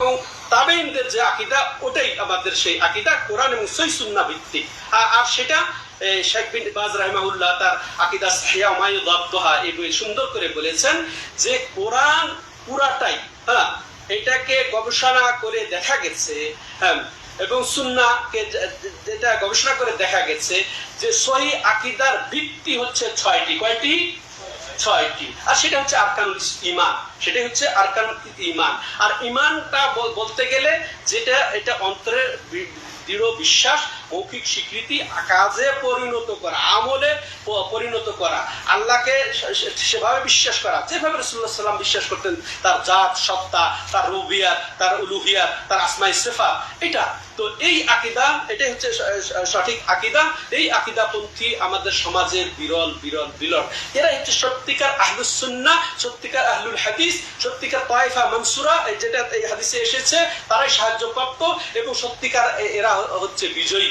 এবং তাবেইনদের যে আকিদা, ওটাই আমাদের সেই আকিদা, কোরআন এবং সই সুন্না আর- সেটা শেখ বিন বাজ তার আকিদা এই বই সুন্দর করে বলেছেন যে কোরআন পুরাটাই হ্যাঁ এটাকে গবেষণা করে দেখা গেছে হ্যাঁ এবং সুন্নাকে যেটা গবেষণা করে দেখা গেছে যে সহি আকিদার ভিত্তি হচ্ছে ছয়টি। কয়টি? ছয়টি। আর সেটা হচ্ছে আরকানুল ইমান সেটা হচ্ছে আরকানুল ইমান। আর ইমানটা বলতে গেলে যেটা, এটা অন্তরের দৃঢ় বিশ্বাস মৌখিক স্বীকৃতি কাজে পরিণত করা, আমলে পরিণত করা, আল্লাহকে সেভাবে বিশ্বাস করা, যেভাবে রসুল্লাহ সাল্লাম বিশ্বাস করতেন, তার জাত, সত্তা, তার রুবিয়াত, তার উলুহিয়াত, তার আসমাই সেফা এটা। তো এই আকিদা, এটাই হচ্ছে সঠিক আকিদা। এই আকিদাপন্থী আমাদের সমাজের বিরল বিরল বিরল এরা হচ্ছে সত্যিকার আহলুস সুন্নাহ, সত্যিকার আহলুল হাদিস, সত্যিকার তায়েফা মনসুরা যেটা এই হাদিসে এসেছে, তারাই সাহায্যপ্রাপ্ত এবং সত্যিকার এরা হচ্ছে বিজয়ী।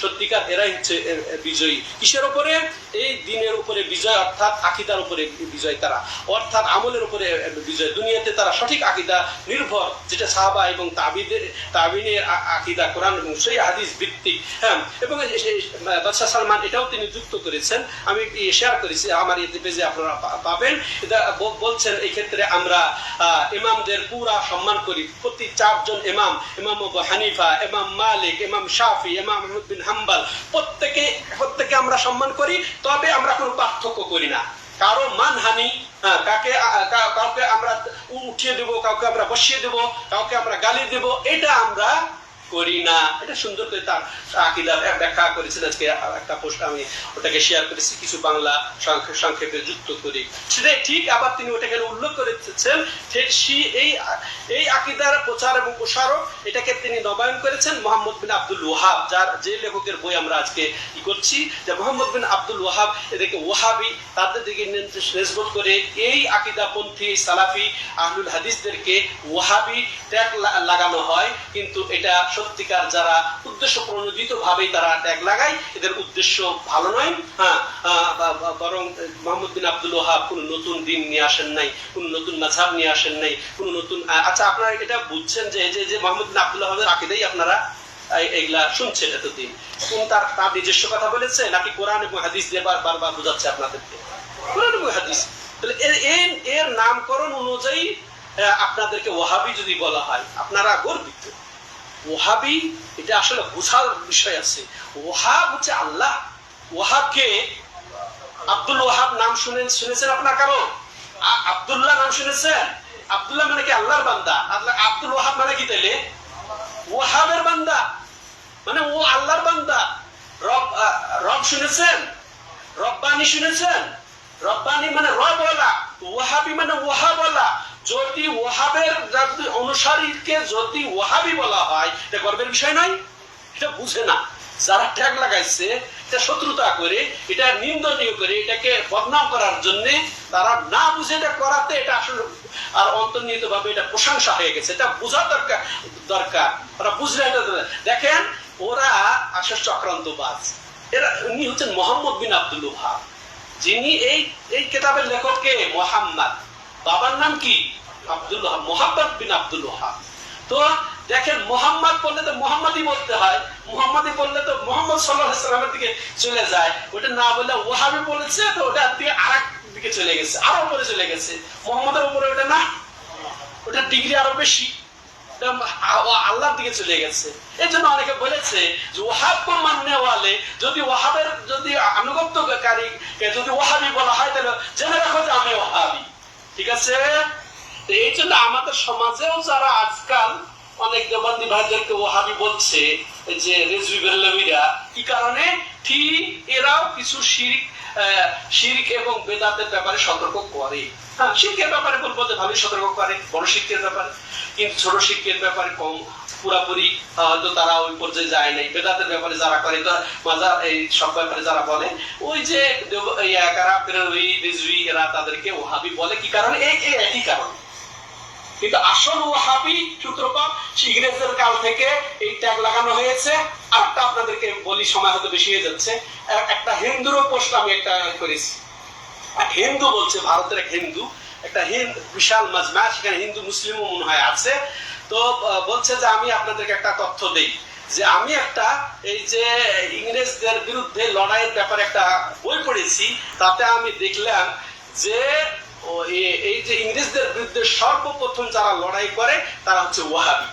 সত্যিকার এরাই হচ্ছে বিজয়ী। কিসের উপরে? এই দিনের উপরে বিজয়, অর্থাৎ আকিদার উপরে বিজয় তারা। অর্থাৎ আমলের উপরে বিজয়। দুনিয়াতে তারা সঠিক আকিদা নির্ভর, যেটা সাহাবা এবং তাবিদের তাবিনের আকিদা, কোরআন এবং সেই হাদিস ভিত্তিক হ্যাঁ? এবং বাদশাহ সালমান এটাও তিনি যুক্ত করেছেন। আমি শেয়ার করেছি, আমার ইয়ে পেজে আপনারা পাবেন। এটা বলছেন এই ক্ষেত্রে আমরা ইমামদের পুরা সম্মান করি। প্রতি চারজন ইমাম ইমাম হানিফা, ইমাম মালিক, ইমাম শাফি, ইমাম বিন হাম্বাল। প্রত্যেকে প্রত্যেকে আমরা সম্মান করি তবে আমরা কোনো পার্থক্য করি না। কারও মানহানি হ্যাঁ, কাকে কাউকে আমরা উঠিয়ে দেব কাউকে আমরা বসিয়ে দেব কাউকে আমরা গালি দেব এটা আমরা করি না। এটা সুন্দর করে তার আকিদা ব্যাখ্যা করেছেন আজকে একটা পোস্ট আমি ওটাকে শেয়ার করেছি কিছু বাংলা সংক্ষে- সংক্ষেপে যুক্ত করি। সেটাই ঠিক আবার তিনি ওটাকে উল্লেখ করেছেন ঠিক সি- এই এই আকিদার প্রচার এবং প্রসারক এটাকে তিনি নবায়ন করেছেন মোহাম্মদ বিন আব্দুল ওহাব যার যে লেখকের বই আমরা আজকে ই করছি। যে মোহাম্মদ বিন আব্দুল ওহাব এদেরকে ওহাবি তাদের দিকে নেসবত করে এই আকিদাপন্থী সালাফি আহলুল হাদিসদেরকে ওহাবি ট্যাগ লাগানো হয়। কিন্তু এটা সত্যিকার যারা উদ্দেশ্য প্রণোদিত ভাবেই তারা ট্যাগ লাগায় এদের উদ্দেশ্য ভালো নয়। হ্যাঁ বরং মোহাম্মদ বিন আব্দুল ওহাব কোনো নতুন দিন নিয়ে আসেন নাই কোনো নতুন মাঝাব নিয়ে আসেন নাই কোনো নতুন আহ, আচ্ছা আপনারা এটা বুঝছেন যে এই যে মোহাম্মদ বিন আব্দুল ওহাবের আকিদাই আপনারা এই- এইগুলা শুনছেন এতদিন। কোন তার তার নিজস্ব কথা বলেছে নাকি কোরআন এবং হাদিস দিয়ে বার- বারবার বোঝাচ্ছে আপনাদেরকে? কোরআন এবং হাদিস। তাহলে এর, এর- নামকরণ অনুযায়ী আপনাদেরকে ওহাবি যদি বলা হয়, আপনারা গর্বিত। ওহাবি এটা আসলে বোঝার বিষয় আছে। ওহাব হচ্ছে আল্লাহ। ওহাবকে আব্দুল ওহাব নাম শুনেন, শুনেছেন আপনার কারও? আব্দুল্লাহ নাম শুনেছেন? আব্দুল্লাহ মানে কি আল্লাহর বান্দা? আল্লাহ- আব্দুল ওহাব মানে কি তাইলে? ওহাবের বান্দা। মানে ও আল্লাহর বান্দা। রব রব শুনেছেন? রব্বানি শুনেছেন? রব্বানি মানে রবওয়ালা। ওয়াহাবি মানে ওয়াহাবওয়ালা। যদি ওয়াহাবের অনুসারীকে যদি ওয়াহাবি বলা হয়, এটা গর্বের বিষয় নয়, এটা বুঝে না। যারা ট্যাগ লাগাইছে, এটা শত্রুতা করে, এটা নিন্দনীয় করে, এটাকে বদনাম করার জন্য তারা না বুঝে এটা করাতে এটা আসলে আর অন্তর্নিহিত ভাবে এটা প্রশংসা হয়ে গেছে। এটা বোঝা দরকার দরকার। ওরা বুঝলে এটা দেখেন, ওরা আসলে চক্রান্তবাজ। এরা, উনি হচ্ছেন মোহাম্মদ বিন আব্দুল ওহাব। যিনি এই এই কেতাবের লেখক কে? মোহাম্মদ। বাবার নাম কি? আব্দুল ওহাব, মোহাম্মদ বিন আব্দুল ওহাব। তো দেখেন মোহাম্মদ বললে তো মোহাম্মদই বলতে হয়, মোহাম্মদই বললে তো মোহাম্মদ সাল্লাহ সাল্লামের দিকে চলে যায়। ওটা না বললে ওহাবি বলেছে, তো ওটা দিকে আর দিকে চলে গেছে, আরও উপরে চলে গেছে। মোহাম্মদের উপরে ওটা না ওটা ডিগ্রি আরও বেশি। আল্লাহর দিকে চলে গেছে। এই জন্য অনেকে বলেছে যে ওহাব মাননে ওয়ালে, যদি ওহাবের যদি আনুগত্যকারী যদি ওহাবি বলা হয়, তাহলে জেনে রাখো যে আমি ওহাবি ঠিক আছে? এই জন্য আমাদের সমাজেও যারা আজকাল অনেক দেবান্দি ভাইদেরকে ওহাবি বলছে যে, রেজবি বেরলভিরা কি কারণে? ঠিক এরাও কিছু শিরিক শিরিক এবং বেদাতের ব্যাপারে সতর্ক করে। হ্যাঁ শিরকের ব্যাপারে বলব যে ভালোই সতর্ক করে, বড় শিরকের ব্যাপারে। কিন্তু ছোট শিরকের ব্যাপারে কম, পুরাপুরি হয়তো তারা ওই পর্যায়ে যায় নাই। বেদাতের ব্যাপারে যারা করে মাজার এই সব ব্যাপারে যারা বলে, ওই যে একারা রেজবি, এরা তাদেরকে ওহাবি বলে। কি কারণে? এই একই কারণে। কিন্তু আসল ওয়াহাবি সূত্রপাত ইংরেজদের কাল থেকে এই ট্যাগ লাগানো হয়েছে। আরেকটা আপনাদেরকে বলি, সময় হতে বেশি হয়ে যাচ্ছে। একটা হিন্দুরও পোস্ট আমি একটা করেছি। হিন্দু বলছে, ভারতের এক হিন্দু, একটা হিন্দু বিশাল মাজমা, সেখানে হিন্দু মুসলিমও মনে হয় আছে। তো বলছে যে আমি আপনাদেরকে একটা তথ্য দেই, যে আমি একটা এই যে ইংরেজদের বিরুদ্ধে লড়াইয়ের ব্যাপারে একটা বই পড়েছি, তাতে আমি দেখলাম যে ও এই যে ইংরেজদের বিরুদ্ধে সর্বপ্রথম যারা লড়াই করে তারা হচ্ছে ওয়াহাবি।